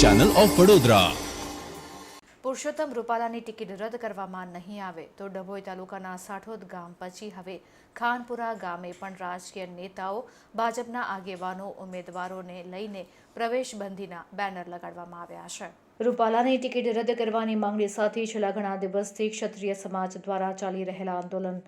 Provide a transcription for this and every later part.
Channel of Vadodara Purushottam રૂપાલાની ticket રદ કરવામાં નહીં આવે તો ડભોઈ તાલુકાના સાઠોદ ગામ પછી હવે ખાનપુરા ગામે પણ રાજકીય નેતાઓ ભાજપના આગેવાનો ઉમેદવારોને લઈને પ્રવેશબંધીના બેનર લગાડવામાં આવ્યા છે. રૂપાલાની ટિકિટ રદ કરવાની માંગણી સાથે છેલ્લા ઘણા દિવસથી ક્ષત્રિય સમાજ દ્વારા ચાલી રહેલા આંદોલન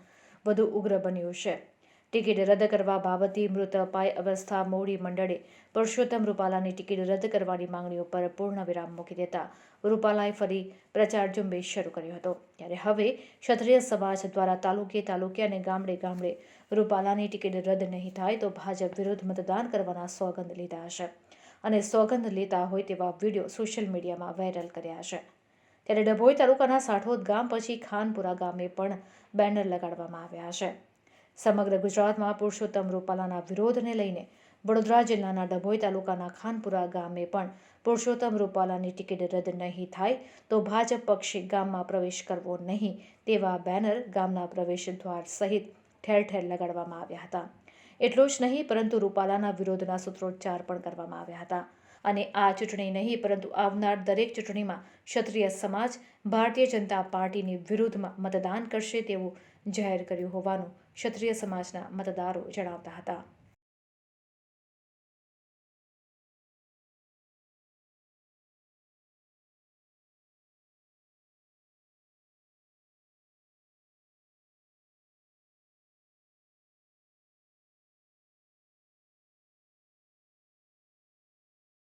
વધુ ઉગ્ર બન્યું છે. ટિકિટ રદ કરવા બાબતે મૃત અપાય અવસ્થા મોડી મંડળે પુરુષોત્તમ રૂપાલાની ટિકિટ રદ કરવાની માંગણીઓ પર પૂર્ણ વિરામ મૂકી દેતા રૂપાલાએ ફરી પ્રચાર ઝુંબેશ શરૂ કર્યો હતો. ત્યારે હવે ક્ષત્રિય સમાજ દ્વારા તાલુકે તાલુકે અને ગામડે ગામડે રૂપાલાની ટિકિટ રદ નહીં થાય તો ભાજપ વિરુદ્ધ મતદાન કરવાના સોગંદ લીધા હશે અને સોગંદ લેતા હોય તેવા વીડિયો સોશિયલ મીડિયામાં વાયરલ કર્યા છે. ત્યારે ડભોઈ તાલુકાના સાઠોદ ગામ પછી ખાનપુરા ગામે પણ બેનર લગાડવામાં આવ્યા છે. સમગ્ર ગુજરાતમાં પુરુષોત્તમ રૂપાલાના વિરોધને લઈને વડોદરા જિલ્લાના ડભોઈ તાલુકાના ખાનપુરા ગામે પણ પુરુષોત્તમ રૂપાલાની ટિકિટ રદ નહીં થાય તો ભાજપ પક્ષે ગામમાં પ્રવેશ કરવો નહીં તેવા બેનર ગામના પ્રવેશ દ્વાર સહિત ઠેર ઠેર લગાડવામાં આવ્યા હતા. એટલું જ નહીં, પરંતુ રૂપાલાના વિરોધના સૂત્રોચ્ચાર પણ કરવામાં આવ્યા હતા. અને આ ચૂંટણી નહીં, પરંતુ આવનાર દરેક ચૂંટણીમાં ક્ષત્રિય સમાજ ભારતીય જનતા પાર્ટીની વિરુદ્ધમાં મતદાન કરશે તેવું જાહેર કર્યું હોવાનું ક્ષત્રિય સમાજના મતદારો જણાવતા હતા.